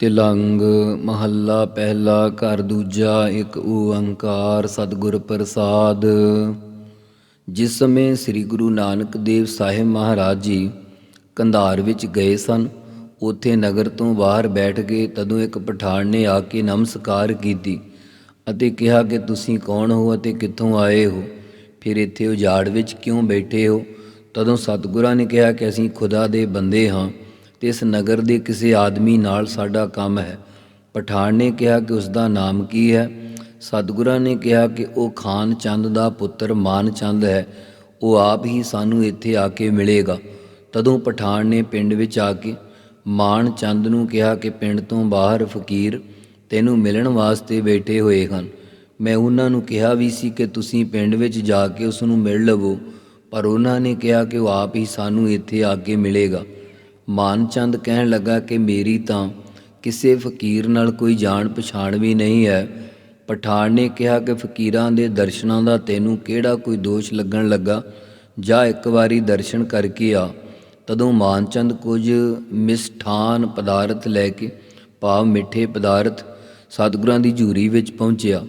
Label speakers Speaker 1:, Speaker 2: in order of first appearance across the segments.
Speaker 1: ਤਿਲੰਗ ਮਹੱਲਾ ਪਹਿਲਾ ਘਰ ਦੂਜਾ ਇੱਕ ਓੰਕਾਰ ਸਤਿਗੁਰ ਪ੍ਰਸਾਦ। ਜਿਸ ਸਮੇਂ ਸ੍ਰੀ ਗੁਰੂ ਨਾਨਕ ਦੇਵ ਸਾਹਿਬ ਮਹਾਰਾਜ ਜੀ ਕੰਧਾਰ ਵਿੱਚ ਗਏ ਸਨ, ਉੱਥੇ ਨਗਰ ਤੋਂ ਬਾਹਰ ਬੈਠ ਕੇ ਤਦੋਂ ਇੱਕ ਪਠਾਨ ਨੇ ਆ ਕੇ ਨਮਸਕਾਰ ਕੀਤੀ ਅਤੇ ਕਿਹਾ ਕਿ ਤੁਸੀਂ ਕੌਣ ਹੋ ਅਤੇ ਕਿੱਥੋਂ ਆਏ ਹੋ? ਫਿਰ ਇੱਥੇ ਉਜਾੜ ਵਿੱਚ ਕਿਉਂ ਬੈਠੇ ਹੋ? ਤਦੋਂ ਸਤਿਗੁਰਾਂ ਨੇ ਕਿਹਾ ਕਿ ਅਸੀਂ ਖੁਦਾ ਦੇ ਬੰਦੇ ਹਾਂ। ਤੇ ਇਸ ਨਗਰ ਦੇ ਕਿਸੇ ਆਦਮੀ ਨਾਲ ਸਾਡਾ ਕੰਮ ਹੈ। ਪਠਾਨ ਨੇ ਕਿਹਾ ਕਿ ਉਸ ਦਾ ਨਾਮ ਕੀ ਹੈ? ਸਤਿਗੁਰਾਂ ਨੇ ਕਿਹਾ ਕਿ ਉਹ ਖਾਨ ਚੰਦ ਦਾ ਪੁੱਤਰ ਮਾਨ ਚੰਦ ਹੈ। ਉਹ ਆਪ ਹੀ ਸਾਨੂੰ ਇੱਥੇ ਆ ਕੇ ਮਿਲੇਗਾ। ਤਦੋਂ ਪਠਾਨ ਨੇ ਪਿੰਡ ਵਿੱਚ ਆ ਕੇ ਮਾਨ ਚੰਦ ਨੂੰ ਕਿਹਾ ਕਿ ਪਿੰਡ ਤੋਂ ਬਾਹਰ ਫਕੀਰ, ਤੈਨੂੰ ਮਿਲਣ ਵਾਸਤੇ ਬੈਠੇ ਹੋਏ ਹਨ। ਮੈਂ ਉਹਨਾਂ ਨੂੰ ਕਿਹਾ ਵੀ ਸੀ ਕਿ ਤੁਸੀਂ ਪਿੰਡ ਵਿੱਚ ਜਾ ਕੇ ਉਸ ਨੂੰ ਮਿਲ ਲਵੋ, ਪਰ ਉਹਨਾਂ ਨੇ ਕਿਹਾ ਕਿ ਉਹ ਆਪ ਹੀ ਸਾਨੂੰ ਇੱਥੇ ਆ ਕੇ ਮਿਲੇਗਾ। ਮਾਨ ਚੰਦ ਕਹਿਣ ਲੱਗਾ ਕਿ ਮੇਰੀ ਤਾਂ ਕਿਸੇ ਫਕੀਰ ਨਾਲ ਕੋਈ ਜਾਣ ਪਛਾਣ ਵੀ ਨਹੀਂ ਹੈ। ਪਠਾਨ ਨੇ ਕਿਹਾ ਕਿ ਫਕੀਰਾਂ ਦੇ ਦਰਸ਼ਨਾਂ ਦਾ ਤੈਨੂੰ ਕਿਹੜਾ ਕੋਈ ਦੋਸ਼ ਲੱਗਣ ਲੱਗਾ? ਜਾ ਇੱਕ ਵਾਰੀ ਦਰਸ਼ਨ ਕਰਕੇ ਆ। ਤਦੋਂ ਮਾਨਚੰਦ ਕੁਝ ਮਿਸਠਾਨ ਪਦਾਰਥ ਲੈ ਕੇ, ਭਾਵ ਮਿੱਠੇ ਪਦਾਰਥ ਸਤਿਗੁਰਾਂ ਦੀ ਝੂਰੀ ਵਿੱਚ ਪਹੁੰਚਿਆ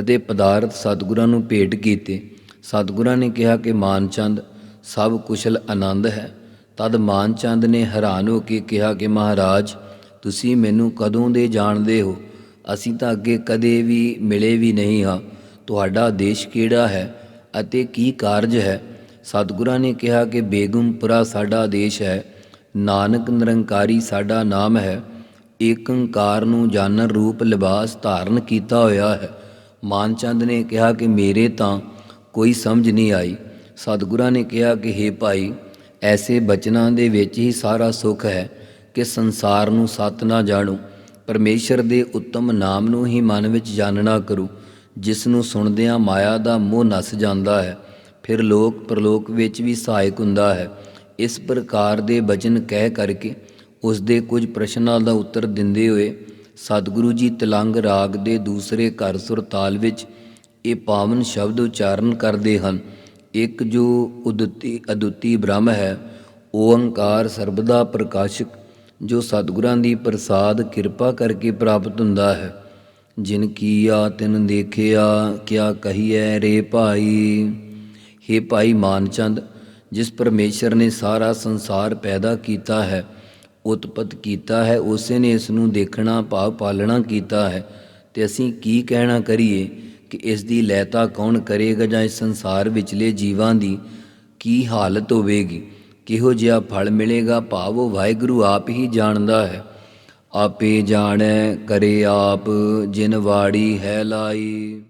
Speaker 1: ਅਤੇ ਪਦਾਰਥ ਸਤਿਗੁਰਾਂ ਨੂੰ ਭੇਟ ਕੀਤੇ। ਸਤਿਗੁਰਾਂ ਨੇ ਕਿਹਾ ਕਿ ਮਾਨਚੰਦ ਸਭ ਕੁਸ਼ਲ ਆਨੰਦ ਹੈ। ਤਦ ਮਾਨਚੰਦ ਨੇ ਹੈਰਾਨ ਹੋ ਕੇ ਕਿਹਾ ਕਿ ਮਹਾਰਾਜ, ਤੁਸੀਂ ਮੈਨੂੰ ਕਦੋਂ ਦੇ ਜਾਣਦੇ ਹੋ? ਅਸੀਂ ਤਾਂ ਅੱਗੇ ਕਦੇ ਵੀ ਮਿਲੇ ਵੀ ਨਹੀਂ ਹਾਂ। ਤੁਹਾਡਾ ਦੇਸ਼ ਕਿਹੜਾ ਹੈ ਅਤੇ ਕੀ ਕਾਰਜ ਹੈ? ਸਤਿਗੁਰਾਂ ਨੇ ਕਿਹਾ ਕਿ ਬੇਗਮਪੁਰਾ ਸਾਡਾ ਦੇਸ਼ ਹੈ, ਨਾਨਕ ਨਿਰੰਕਾਰੀ ਸਾਡਾ ਨਾਮ ਹੈ, ਏਕੰਕਾਰ ਨੂੰ ਜਾਣਨ ਰੂਪ ਲਿਬਾਸ ਧਾਰਨ ਕੀਤਾ ਹੋਇਆ ਹੈ। ਮਾਨਚੰਦ ਨੇ ਕਿਹਾ ਕਿ ਮੇਰੇ ਤਾਂ ਕੋਈ ਸਮਝ ਨਹੀਂ ਆਈ। ਸਤਿਗੁਰਾਂ ਨੇ ਕਿਹਾ ਕਿ हे ਭਾਈ ਐਸੇ ਬਚਨਾਂ ਦੇ ਵਿੱਚ ਹੀ ਸਾਰਾ ਸੁੱਖ ਹੈ ਕਿ ਸੰਸਾਰ ਨੂੰ ਸਤ ਨਾ ਜਾਣੋ। ਪਰਮੇਸ਼ਰ ਦੇ ਉੱਤਮ ਨਾਮ ਨੂੰ ਹੀ ਮਨ ਵਿੱਚ ਜਾਣਨਾ ਕਰੋ। ਜਿਸ ਨੂੰ ਸੁਣਦਿਆਂ ਮਾਇਆ ਦਾ ਮੋਹ ਨਸ ਜਾਂਦਾ ਹੈ, ਫਿਰ ਲੋਕ ਪ੍ਰਲੋਕ ਵਿੱਚ ਵੀ ਸਹਾਇਕ ਹੁੰਦਾ ਹੈ। ਇਸ ਪ੍ਰਕਾਰ ਦੇ ਬਚਨ ਕਹਿ ਕਰਕੇ ਉਸ ਦੇ ਕੁਝ ਪ੍ਰਸ਼ਨਾਂ ਦਾ ਉੱਤਰ ਦਿੰਦੇ ਹੋਏ ਸਤਿਗੁਰੂ ਜੀ ਤਲੰਗ ਰਾਗ ਦੇ ਦੂਸਰੇ ਘਰ ਸੁਰਤਾਲ ਵਿੱਚ ਇਹ ਪਾਵਨ ਸ਼ਬਦ ਉਚਾਰਨ ਕਰਦੇ ਹਨ। ਇੱਕ ਜੋ ਉਦੁੱਤੀ, ਅਦੁੱਤੀ ਬ੍ਰਹਮ ਹੈ ਓੰਕਾਰ ਸਰਬਦਾ ਪ੍ਰਕਾਸ਼ਕ, ਜੋ ਸਤਿਗੁਰਾਂ ਦੀ ਪ੍ਰਸਾਦ ਕਿਰਪਾ ਕਰਕੇ ਪ੍ਰਾਪਤ ਹੁੰਦਾ ਹੈ। ਜਿਨ ਕੀਆ ਤਿਨ ਦੇਖਿਆ, ਕਿਆ ਕਹੀਐ ਰੇ ਭਾਈ। हे ਭਾਈ ਮਾਨਚੰਦ, ਜਿਸ ਪਰਮੇਸ਼ਰ ਨੇ ਸਾਰਾ ਸੰਸਾਰ ਪੈਦਾ ਕੀਤਾ ਹੈ, ਉਤਪਤ ਕੀਤਾ ਹੈ, ਉਸੇ ਨੇ ਇਸ ਨੂੰ ਦੇਖਣਾ ਭਾਵ ਪਾਲਣਾ ਕੀਤਾ ਹੈ। ਤੇ ਅਸੀਂ ਕੀ ਕਹਿਣਾ ਕਰੀਏ? ਕਿ ਇਸ ਦੀ ਲੈਤਾ ਕੌਣ ਕਰੇਗਾ ਜਾਂ ਇਸ ਸੰਸਾਰ ਵਿਚਲੇ ਜੀਵਾਂ ਦੀ ਕੀ ਹਾਲਤ ਹੋਵੇਗੀ? ਕਿਹੋ ਜਿਹਾ ਫਲ ਮਿਲੇਗਾ? ਭਾਵ ਉਹ ਵਾਹਿਗੁਰੂ ਆਪ ਹੀ ਜਾਣਦਾ ਹੈ। ਆਪੇ ਜਾਣੈ, ਕਰੇ ਆਪ, ਜਿਨ ਵਾੜੀ ਹੈ ਲਾਈ।